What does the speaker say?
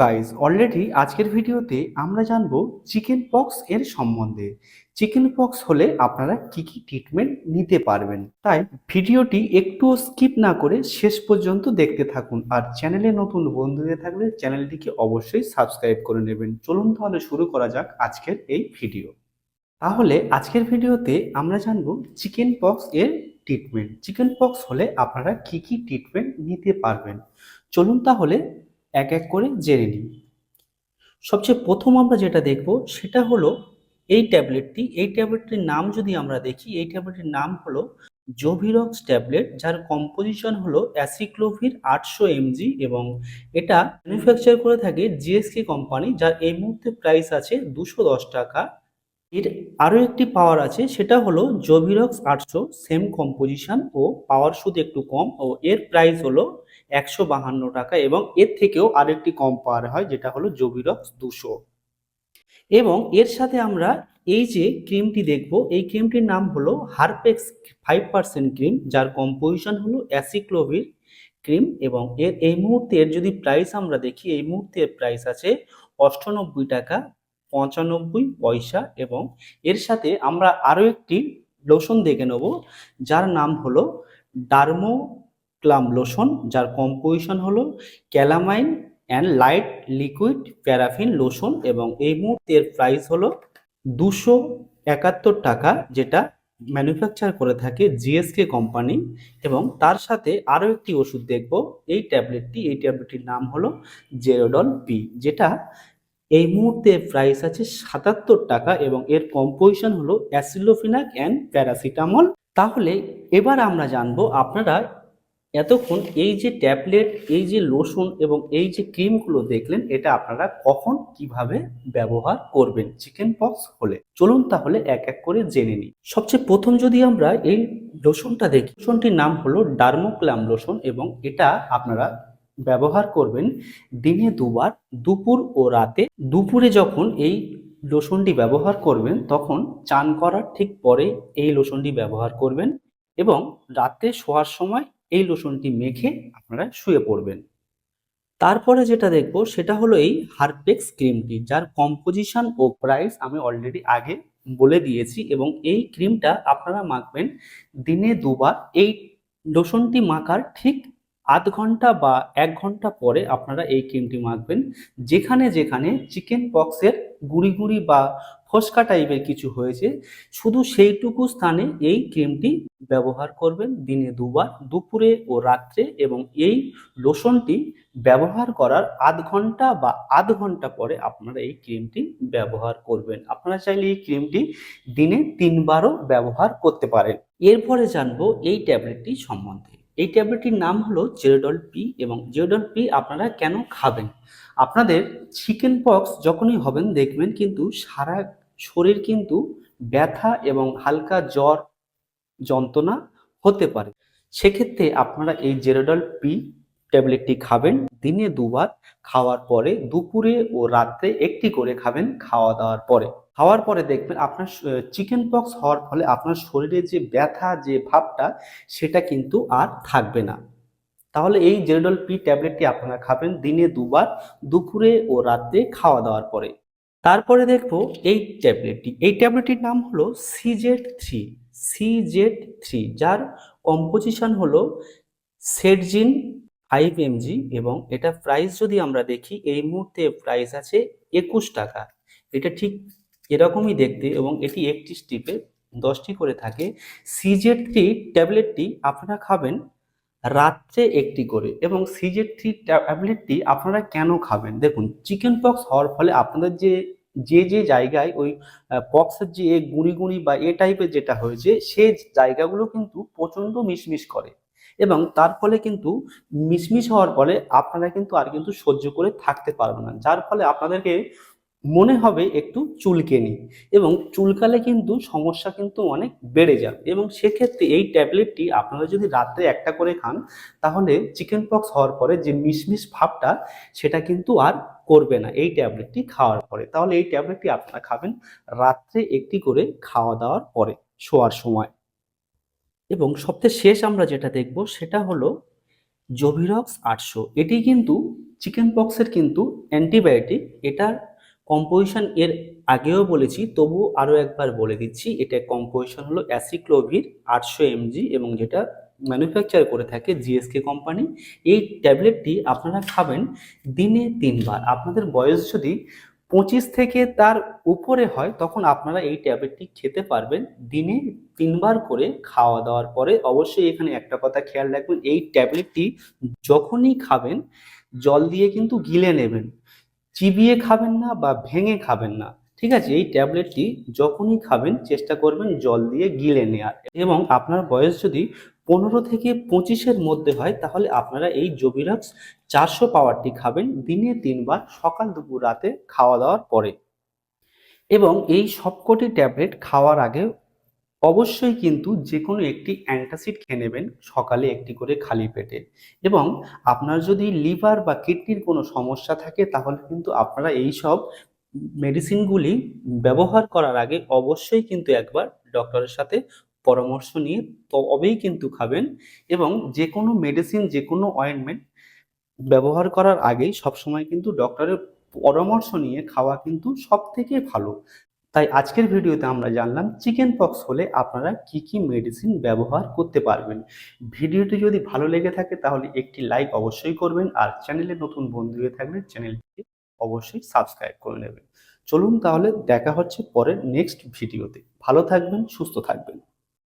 Guys already আজকের ভিডিওতে আমরা জানব চিকেন পক্স এর সম্বন্ধে। চিকেন পক্স হলে আপনারা কি কি ট্রিটমেন্ট নিতে পারবেন? তাই ভিডিওটি একটুও স্কিপ না করে শেষ পর্যন্ত দেখতে থাকুন আর চ্যানেলে নতুন বন্ধু হয়ে থাকলে চ্যানেলটিকে অবশ্যই সাবস্ক্রাইব করে নেবেন। চলুন তাহলে শুরু করা যাক আজকের এই ভিডিও। তাহলে আজকের ভিডিওতে আমরা জানব চিকেন পক্স এর ট্রিটমেন্ট চিকেন পক্স হলে আপনারা কি কি ট্রিটমেন্ট নিতে পারবেন? চলুন তাহলে এক এক করে জেনে নিই। সবচেয়ে প্রথম আমরা যেটা দেখব সেটা হলো এই ট্যাবলেটটি, এই ট্যাবলেটটির নাম যদি আমরা দেখি, এই ট্যাবলেটটির নাম হলো জোভিরক্স ট্যাবলেট, যার কম্পোজিশন হলো অ্যাসিক্লোভির আটশো এমজি এবং এটা ম্যানুফ্যাকচার করে থাকে জিএসকে কোম্পানি যার এই মুহূর্তে প্রাইস আছে দুশো দশ টাকা। এর আরও একটি পাওয়ার আছে, সেটা হলো জোভিরক্স আটশো সেম কম্পোজিশন ও পাওয়ার সুদ একটু কম ও এর প্রাইস হলো একশো বাহান্ন টাকা এবং এর থেকেও আরেকটি কম পাওয়ার হয়, যেটা হলো জোভিরক্স দুশো। এবং এর সাথে আমরা এই যে ক্রিমটি দেখব, এই ক্রিমটির নাম হলো হারপেক্স ফাইভ পার্সেন্ট ক্রিম যার কম্পোজিশন হলো অ্যাসিক্লোভির ক্রিম এবং এর, এই মুহূর্তে এর যদি প্রাইস আমরা দেখি, এই মুহূর্তে প্রাইস আছে অষ্টানব্বই টাকা পঁচানব্বই পয়সা এবং এর সাথে আমরা আরও একটি লোশন দেখে নেব, যার নাম হলো ডার্মো ক্লাম লোশন যার কম্পোজিশন হলো calamine and light liquid paraffin lotion এবং এই মুহূর্তের প্রাইস হলো দুশো একাত্তর টাকা, যেটা ম্যানুফ্যাকচার করে থাকে জিএসকে কোম্পানি এবং তার সাথে আরও একটি ওষুধ দেখব, এই ট্যাবলেটটি এই ট্যাবলেটটির নাম হলো জেরোডল পি যেটা এই মুহূর্তে প্রাইস আছে সাতাত্তর টাকা এবং এর কম্পোজিশন হলো অ্যাসিলোফিনাক অ্যান্ড প্যারাসিটামল তাহলে এবার আমরা জানব আপনারা এতক্ষণ এই যে ট্যাবলেট এই যে লোশন এবং এই যে ক্রিমগুলো দেখলেন, এটা আপনারা কখন কীভাবে ব্যবহার করবেন? চিকেন পক্স হলে। চলুন তাহলে এক এক করে জেনে নিই। সবচেয়ে প্রথম যদি আমরা এই লোশনটা দেখি লোশনটির নাম হলো ডার্মোক্লাম লোশন এবং এটা আপনারা ব্যবহার করবেন দিনে দুবার, দুপুর ও রাতে। দুপুরে যখন এই লোশনটি ব্যবহার করবেন, তখন চান করার ঠিক পরে এই লোশনটি ব্যবহার করবেন এবং রাতে শোয়ার সময় এই লোশনটি মেখে আপনারা শুয়ে পড়বেন। তারপরে যেটা দেখব, সেটা হলো এই হারপেক্স ক্রিমটি, যার কম্পোজিশন ও প্রাইস আমি অলরেডি আগে বলে দিয়েছি এবং এই ক্রিমটা আপনারা মাখবেন দিনে দুবার। এই লোশনটি মাখার ঠিক আধ ঘণ্টা বা এক ঘণ্টা পরে আপনারা এই ক্রিমটি মাখবেন। যেখানে যেখানে চিকেন পক্সের গুঁড়ি গুঁড়ি বা ফসকা টাইপের কিছু হয়েছে, শুধু সেইটুকু স্থানে এই ক্রিমটি ব্যবহার করবেন দিনে দুবার, দুপুরে ও রাত্রে এবং এই লোশনটি ব্যবহার করার আধ ঘণ্টা বা আধ ঘণ্টা পরে আপনারা এই ক্রিমটি ব্যবহার করবেন। আপনারা চাইলে এই ক্রিমটি দিনে তিনবারও ব্যবহার করতে পারেন। এরপরে জানব এই ট্যাবলেটটি সম্বন্ধে। এই ট্যাবলেটটির নাম হলো জেরোডল পি এবং জেরোডল পি আপনারা কেন খাবেন? আপনাদের চিকেন পক্স যখনই হবেন দেখবেন কিন্তু সারা শরীর কিন্তু ব্যথা এবং হালকা জ্বর যন্ত্রণা হতে পারে। সেক্ষেত্রে আপনারা এই জেরোডল পি ট্যাবলেটটি খাবেন, দিনে দুবার খাওয়ার পরে দুপুরে ও রাত্রে একটি করে খাবেন খাওয়া দাওয়ার পরে। খাওয়ার পরে দেখবেন আপনার চিকেন পক্স হওয়ার ফলে আপনার শরীরে যে ব্যথা, যে ভাবটা, সেটা কিন্তু আর থাকবে না। তাহলে এই জেরোডল পি ট্যাবলেটটি আপনারা খাবেন দিনে দুবার, দুপুরে ও রাত্রে খাওয়া দাওয়ার পরে। তারপরে দেখব এই ট্যাবলেটটি। এই ট্যাবলেটটির নাম হলো সিজেড থ্রি সিজেড থ্রি যার কম্পোজিশন হলো সেটজিন ফাইভ এমজি এবং এটা প্রাইস যদি আমরা দেখি, এই মুহূর্তে প্রাইস আছে একুশ টাকা। এটা ঠিক এরকমই দেখতে এবং এটি একটি স্টিপে দশটি করে থাকে। সিজেড থ্রি ট্যাবলেটটি আপনারা খাবেন রাত্রে একটি করে এবং সিজেড থ্রি ট্যাবলেটটি আপনারা কেন খাবেন? দেখুন চিকেন পক্স হওয়ার ফলে আপনাদের যে যে যে জায়গায় ওই পক্সের যে গুঁড়ি গুঁড়ি বা এ টাইপের যেটা হয়েছে, সে জায়গাগুলো কিন্তু প্রচণ্ড মিশমিশ করে। এবং তার ফলে কিন্তু মিশমিশ হওয়ার ফলে আপনারা কিন্তু আর কিন্তু সহ্য করে থাকতে পারবেন না। যার ফলে আপনাদেরকে মনে হবে একটু চুলকেনি এবং চুলকালে কিন্তু সমস্যা কিন্তু অনেক বেড়ে যাবে এবং সেক্ষেত্রে এই ট্যাবলেটটি আপনারা যদি রাত্রে একটা করে খান, তাহলে চিকেন পক্স হওয়ার পরে যে মিশমিশ ভাবটা, সেটা কিন্তু আর করবে না এই ট্যাবলেটটি খাওয়ার পরে। তাহলে এই ট্যাবলেটটি আপনারা খাবেন রাত্রে একটি করে খাওয়া দাওয়ার পরে, শোয়ার সময়। এবং সবচেয়ে শেষ আমরা যেটা দেখব সেটা হলো জোভিরক্স আটশো। এটি কিন্তু চিকেন পক্সের কিন্তু অ্যান্টিবায়োটিক এটার কম্পোজিশন এর আগেও বলেছি, তবুও আরও একবার বলে দিচ্ছি, এটা কম্পোজিশন হলো অ্যাসিক্লোভির আটশো এমজি এবং যেটা ম্যানুফ্যাকচার করে থাকে জিএসকে কোম্পানি এই ট্যাবলেটটি আপনারা খাবেন দিনে তিনবার। আপনাদের বয়স যদি পঁচিশ থেকে তার উপরে হয়, তখন আপনারা এই ট্যাবলেটটি খেতে পারবেন। দিনে তিনবার করে খাওয়া দাওয়ার পরে অবশ্যই এখানে একটা কথা খেয়াল রাখবেন, এই ট্যাবলেটটি যখনই খাবেন, জল দিয়ে কিন্তু গিলে নেবেন। চিবিয়ে খাবেন না বা ভেঙে খাবেন না। ঠিক আছে, এই ট্যাবলেটটি যখনই খাবেন, চেষ্টা করবেন জল দিয়ে গিলে নেওয়ার এবং আপনার বয়স যদি পনেরো থেকে পঁচিশের মধ্যে হয়, তাহলে আপনারা এই জোবিরাক্স চারশো পাওয়ারটি খাবেন দিনে তিনবার সকাল, দুপুর, রাতে খাওয়া দাওয়ার পরে। এবং এই সবকটি ট্যাবলেট খাওয়ার আগে অবশ্যই কিন্তু যে কোনো একটি অ্যান্টাসিড খেয়ে নেবেন, সকালে একটি করে খালি পেটে। এবং আপনার যদি লিভার বা কিডনির কোনো সমস্যা থাকে, তাহলে কিন্তু আপনারা এই সব মেডিসিনগুলি ব্যবহার করার আগে অবশ্যই কিন্তু একবার ডক্টরের সাথে পরামর্শ নিয়ে তবেই কিন্তু খাবেন এবং যে কোনো মেডিসিন যে কোনো অয়েন্টমেন্ট ব্যবহার করার আগেই সবসময় কিন্তু ডক্টরের পরামর্শ নিয়ে খাওয়া কিন্তু সব থেকে ভালো। তাই আজকের ভিডিওতে আমরা জানলাম চিকেন পক্স হলে আপনারা কি কি মেডিসিন ব্যবহার করতে পারবেন। ভিডিওটি যদি ভালো লেগে থাকে তাহলে একটি লাইক অবশ্যই করবেন আর চ্যানেলে নতুন বন্ধু হয়ে থাকলে চ্যানেলটি অবশ্যই সাবস্ক্রাইব করে নেবেন। চলুন তাহলে দেখা হচ্ছে পরের নেক্সট ভিডিওতে ভালো থাকবেন, সুস্থ থাকবেন।